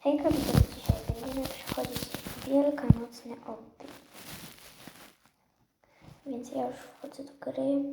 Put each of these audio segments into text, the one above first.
Hejka, witam dzisiaj. Będziemy przechodzić wielkanocny oddech. Więc ja już wchodzę do gry.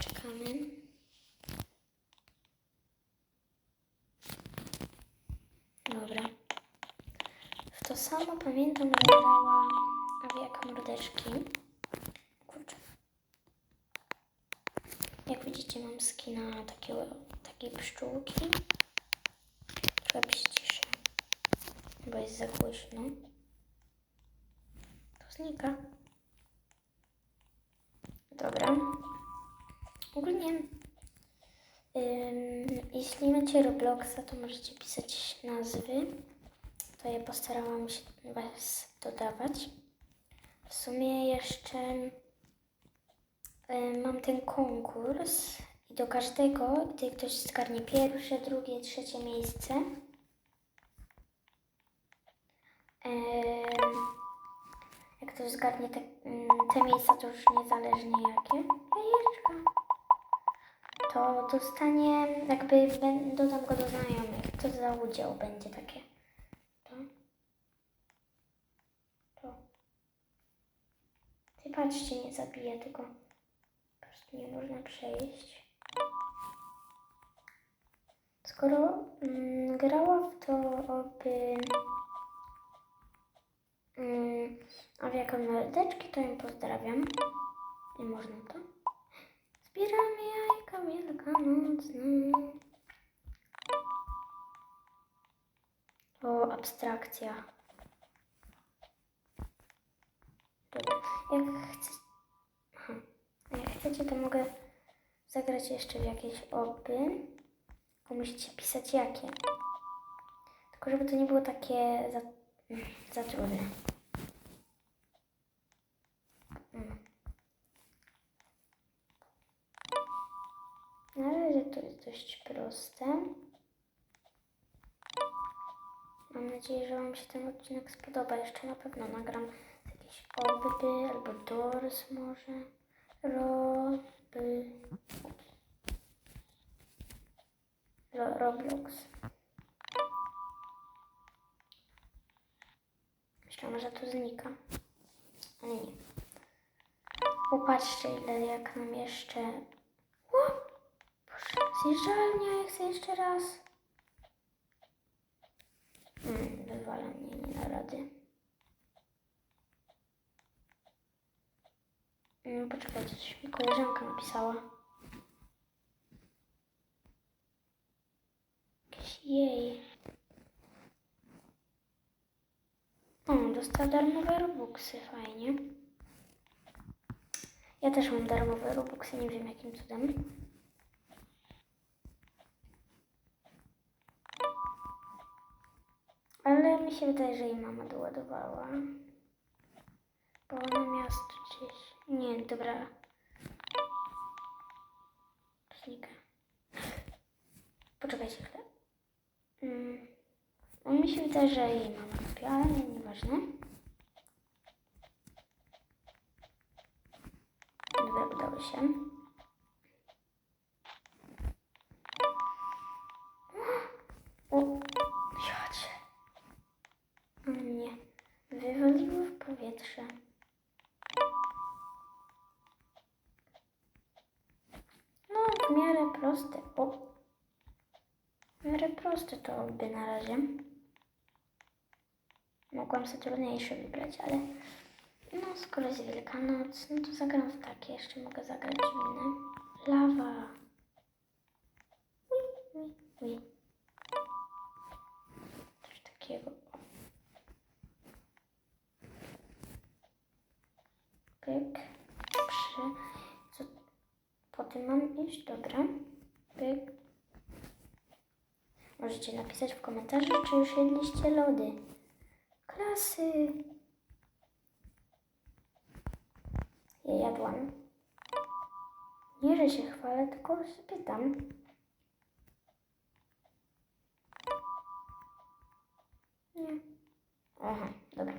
Czekamy. Dobra. W to samo pamiętam, że grała Awiaka Mordeczki. Kurczę. Jak widzicie, mam skina takiego, takiej pszczółki. Trochę przyciszę, bo jest za głośno. To znika. Dobra. Ogólnie, ym, jeśli macie Robloxa, to możecie pisać nazwy. To ja postarałam się Was dodawać. W sumie jeszcze mam ten konkurs i do każdego, gdy ktoś zgarnie pierwsze, drugie, trzecie miejsce, jak ktoś zgarnie te, mm, te miejsca, to już niezależnie jakie, jajeczka, to dostanie, jakby dodam go do znajomych. To za udział będzie takie. To. To. Ty patrzcie, nie zabiję, tylko po prostu nie można przejść. Skoro mm, grała w to oby mm, awiaka mordeczki, to ją pozdrawiam. Nie można to. Zbieramy jajka wielkanocne. O, abstrakcja. Dobra, jak chcecie... Aha. A jak chcecie, to mogę zagrać jeszcze w jakieś oby. Tylko musicie pisać jakie. Tylko żeby to nie było takie za, za trudne. Mm. Na razie to jest dość proste. Mam nadzieję, że Wam się ten odcinek spodoba. Jeszcze na pewno nagram jakieś oby albo doors może. Roby. Ro, Roblox. Myślałam, że to znika. Ale nie. Popatrzcie, ile jak nam jeszcze. O! Boże, zjeżdżalnia, ja chcę jeszcze raz. Hmm, wywala mnie, nie da rady. Mm, poczekajcie, coś mi koleżanka napisała. Jej. O, dostała darmowe robuxy, fajnie. Ja też mam darmowe robuxy, nie wiem jakim cudem. Ale mi się wydaje, że jej mama doładowała. Bo ona miasto gdzieś. Nie, dobra. Znika. Poczekajcie chwilę. Mm. On mi się wydaje, że jej mama kupiła, ale nie, nieważne. Dobra, udało się. O, jacie. A mnie wywaliło w powietrze. No, w miarę proste. Proste to by na razie. Mogłam sobie trudniejsze wybrać, ale no, skoro jest Wielkanoc, no to zagram w takie. Jeszcze mogę zagrać inne. Lawa. Ui, ui. Coś takiego. Pyk. Przy. Co po tym mam iść? Dobra. Pyk. Możecie napisać w komentarzu, czy już jedliście lody. Klasy. Ja jadłam. Nie, że się chwalę, tylko pytam. Nie. Aha, dobra.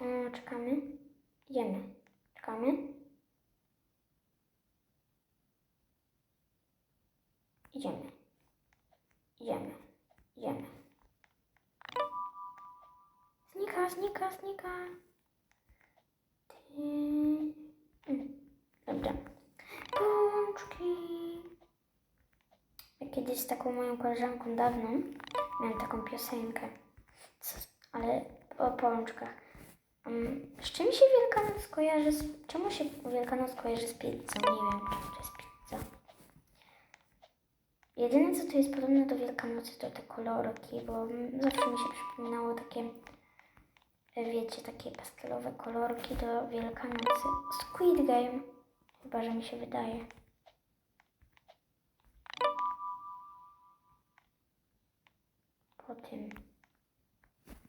E, czekamy. Jemy. Czekamy. Idziemy. Idziemy. Idziemy. Znika, znika, znika. Mm, Dobra. Pączki. Ja kiedyś z taką moją koleżanką dawną miałam taką piosenkę. Co, ale o pączkach. Um, z czym się Wielkanoc kojarzy z... Czemu się Wielkanoc kojarzy z pizzą? Nie wiem, jest pizza. Jedyne, co tu jest podobne do Wielkanocy, to te kolorki, bo zawsze mi się przypominało takie, wiecie, takie pastelowe kolorki do Wielkanocy. Squid Game, chyba, że mi się wydaje. Po tym.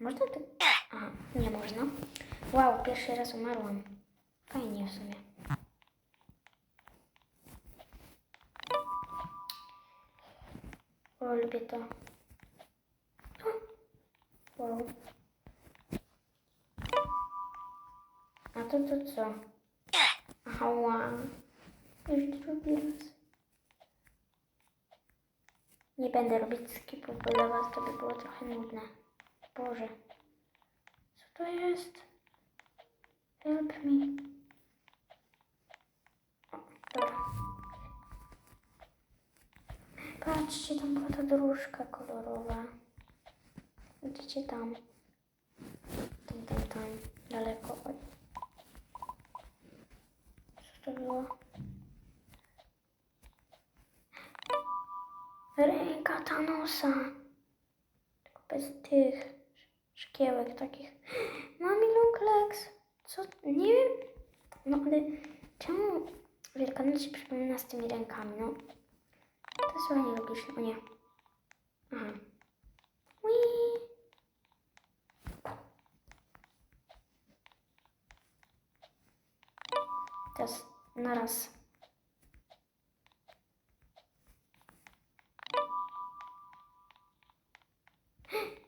Można to... Aha, nie można. Wow, pierwszy raz umarłam. Fajnie w sumie. Lubię to. Wow. A to to co? Wow. Już drugi raz. Nie będę robić skipów, bo dla was to by było trochę nudne. Boże. Co to jest? Help me. Patrzcie, tam była ta dróżka kolorowa. Widzicie tam? Tam, tam, tam. Daleko. Oj. Co to było? Ręka Thanosa. Bez tych szkiełek takich. Mami long legs. Co? Nie wiem. No ale czemu Wielkanoc się przypomina z tymi rękami? No. To jest chyba nielogiczne. O nie. Aha. Ui. Teraz na raz.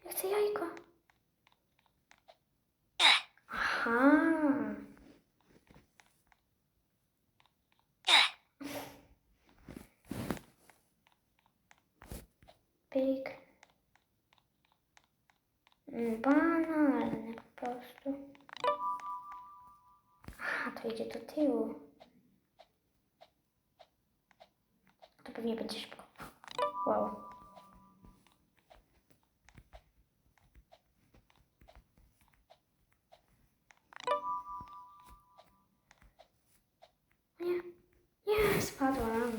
Ja chcę jajko. Aha. Pyk. Mm, Banalne po prostu. Aha, to idzie do tyłu. To pewnie będzie szybko. Wow. Nie, nie, spadłam.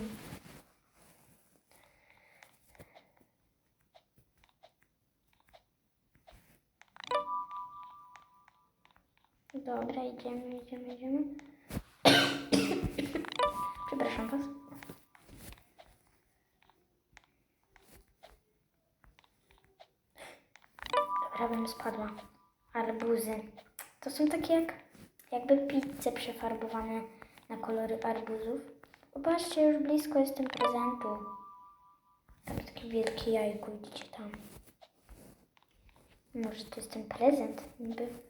Dobra, idziemy, idziemy, idziemy. Przepraszam was. Dobra, bym spadła. Arbuzy. To są takie jak, jakby pizze przefarbowane na kolory arbuzów. Popatrzcie, już blisko jestem prezentu. Tam takie wielkie jajko, widzicie tam. Może to jest ten prezent niby.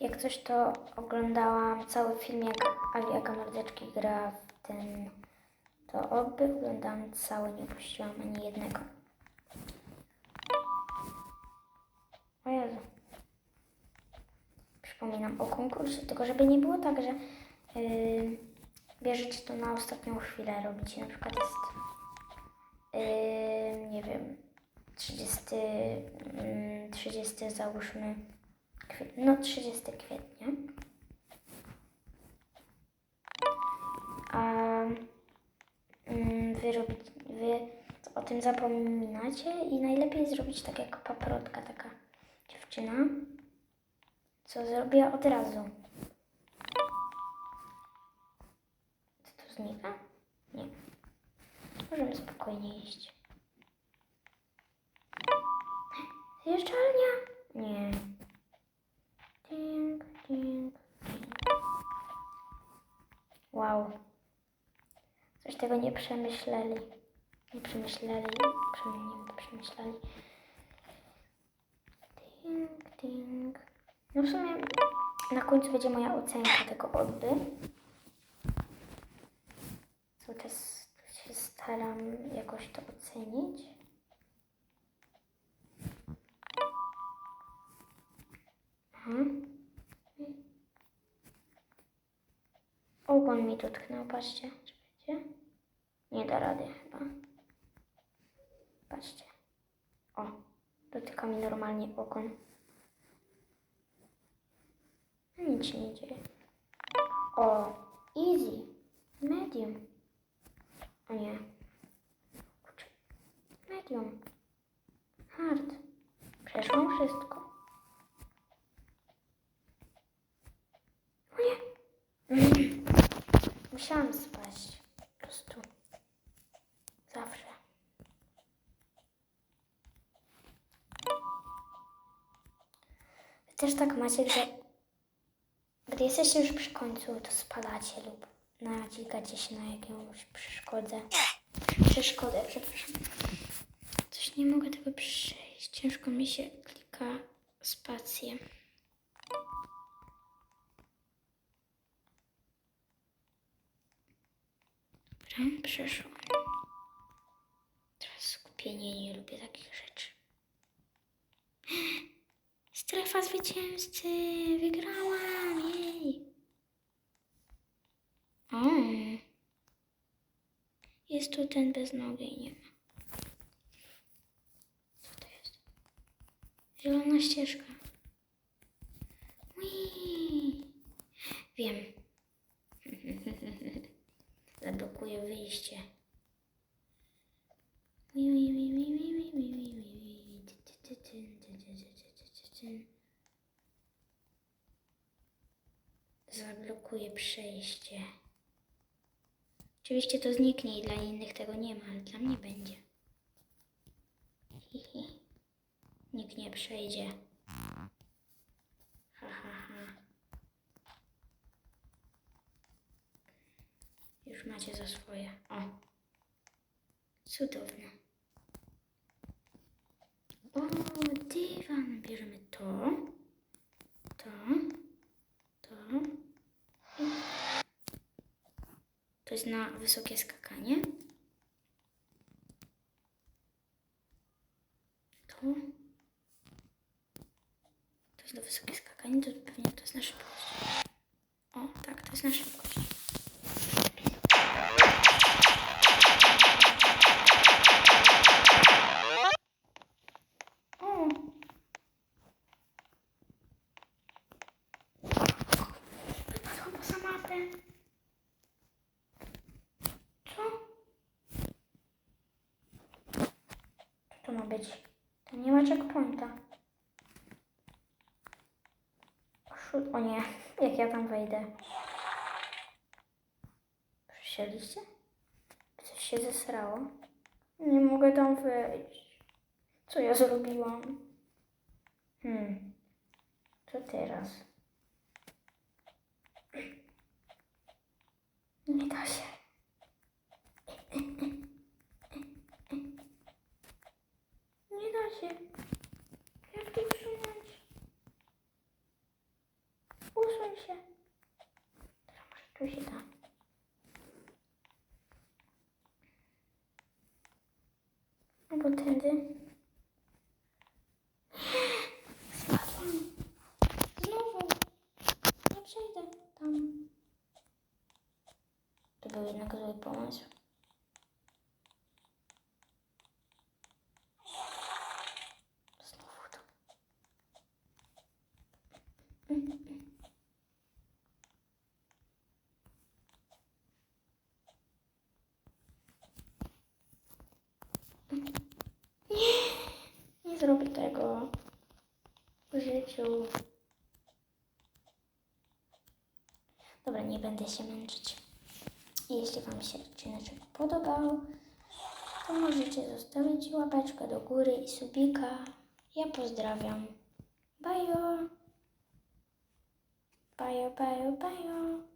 Jak coś to oglądałam cały film, jak Ali Aga Mordeczki gra w ten... To oby oglądałam cały, nie puściłam ani jednego. O Jezu. Przypominam o konkursie, tylko żeby nie było tak, że yy, bierzecie to na ostatnią chwilę, robicie. Na przykład jest, yy, nie wiem, 30, mm, 30 załóżmy, kwiet, no 30 kwietnia. A mm, wy, robić, wy o tym zapominacie i najlepiej zrobić tak jak paprotka, taka dziewczyna, co zrobiła od razu. Czy to znika? Nie. Możemy spokojnie iść. Wow. Coś tego nie przemyśleli. Nie przemyśleli. Nie przemyśleli. Ding, ding. No w sumie na końcu będzie moja ocenka tego odby. Cały czas się staram jakoś to ocenić. Mhm. Ogon mi dotknął, patrzcie. Czy wiecie? Nie da rady chyba. Patrzcie. O, dotyka mi normalnie ogon. No Nic się nie dzieje. O, easy. Medium. O nie. Medium. Hard. Przeszłam wszystko. O nie. Mm. Musiałam spaść. Po prostu. Zawsze. Wy też tak macie, że gdy jesteście już przy końcu, to spadacie lub naciskacie się na jakąś przeszkodę. Przeszkodę, przepraszam. Coś nie mogę tego przejść. Ciężko mi się klika spację. Dobra, przeszłam. Teraz skupienie, nie lubię takich rzeczy. Strefa zwycięzcy! Wygrałam! Jej! O! Jest tu ten bez nogi, nie ma. Co to jest? Zielona ścieżka. Ui. Wiem. Zablokuję wyjście. Ui, ui, ui, ui, ui, Zablokuję przejście. Oczywiście to zniknie i dla innych tego nie ma, ale dla mnie będzie. Hihi. Nikt nie przejdzie. Ha, ha, ha. Już macie za swoje. O. Cudowne. O, dywan. Bierzemy to, to i to jest na wysokie skakanie. To. To jest na wysokie skakanie, to pewnie to jest na szybkość. O, tak, to jest na szybkość. O. Mapę. Co? Co to ma być? To nie ma checkpointa. O nie, jak ja tam wejdę. Przysiedliście? Coś się zesrało? Nie mogę tam wejść. Co ja zrobiłam? Hmm. Co teraz? Nie da się. Się. Jak to usunąć? Usuń się. Teraz może tu się da. Albo tędy. Nie zrobię tego w życiu. Dobra, nie będę się męczyć. Jeśli Wam się odcinek podobał, to możecie zostawić łapeczkę do góry i subika. Ja pozdrawiam. Bajo. Bajo, bajo, bajo.